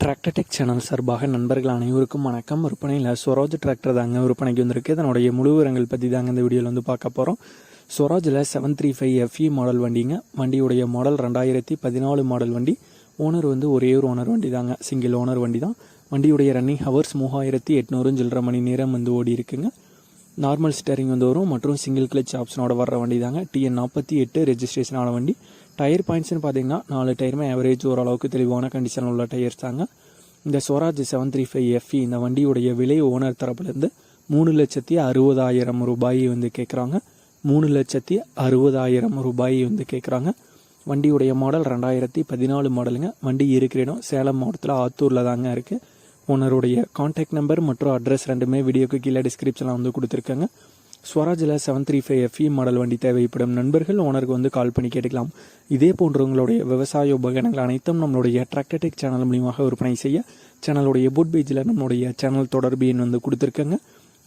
Tractor Tech channel சார்பாக நண்பர்கள் அனைவருக்கும் வணக்கம். விற்பனையில் ஸ்வராஜ் டிராக்டர் தாங்க விற்பனைக்கு வந்திருக்கு. இதனுடைய முழு விவரங்கள் பற்றி தாங்க இந்த வீடியோவில் வந்து பார்க்க போகிறோம் ஸ்வராஜில் seven three five FE model வண்டிங்க. வண்டியுடைய மாடல் ரெண்டாயிரத்தி பதினாலு மாடல் வண்டி. ஓனர் வந்து ஒரே ஒரு ஓனர் வண்டி தாங்க. சிங்கிள் ஓனர் வண்டி தான். வண்டியுடைய ரன்னிங் ஹவர்ஸ் மூவாயிரத்தி எட்நூறு சொல்கிற மணி நேரம் வந்து ஓடி இருக்குங்க. நார்மல் ஸ்டேரிங் வந்து வரும். மற்றும் சிங்கிள் கிளச் ஆப்ஷனோட வர வண்டி தாங்க டிஎன் நாற்பத்தி எட்டு ரெஜிஸ்ட்ரேஷன் ஆன வண்டி. டயர் பாயிண்ட்ஸ்னு பார்த்தீங்கன்னா நாலு டயருமே ஆவரேஜ் ஓரளவுக்கு தெளிவான கண்டிஷன் உள்ள டயர்ஸ் தாங்க. இந்த Swaraj seven three five FE இந்த வண்டியுடைய விலை ஓனர் தரப்புலேருந்து மூணு லட்சத்தி அறுபதாயிரம் ரூபாய் வந்து கேட்குறாங்க மூணு லட்சத்தி அறுபதாயிரம் ரூபாய் வந்து கேட்குறாங்க வண்டியுடைய மாடல் ரெண்டாயிரத்தி பதினாலு மாடலுங்க வண்டி இருக்கிற இடம் சேலம் மாவட்டத்தில் ஆத்தூரில் தாங்க இருக்குது ஓனருடைய காண்டாக்ட் நம்பர் மற்றும் அட்ரஸ் ரெண்டுமே வீடியோக்கு கீழே டிஸ்கிரிப்ஷனில் வந்து கொடுத்துருக்காங்க. ஸ்வராஜில் seven three five FE model வண்டி தேவைப்படும் நண்பர்கள் ஓனருக்கு வந்து கால் பண்ணி கேட்டுக்கலாம். இதே போன்றவங்களுடைய விவசாய உபகரணங்கள் அனைத்தும் நம்மளுடைய டிராக்டர்டெக் சேனல் மூலியமாக விற்பனை செய்ய சேனலுடைய புட் பேஜில் நம்மளுடைய சேனல் தொடர்பு எண் வந்து கொடுத்துருக்காங்க.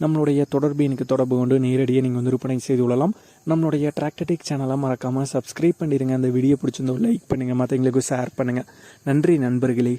நம்மளுடைய தொடர்பு எனக்கு தொடர்பு கொண்டு நேரடியாக நீங்கள் வந்து விற்பனை செய்து கொள்ளலாம். நம்மளுடைய டிராக்டர்டெக் சேனலை மறக்காமல் சப்ஸ்கிரைப் பண்ணிடுங்க அந்த வீடியோ பிடிச்சிருந்தோ லைக் பண்ணுங்கள் மற்றவங்களுக்கு ஷேர் பண்ணுங்கள் நன்றி நண்பர்களே.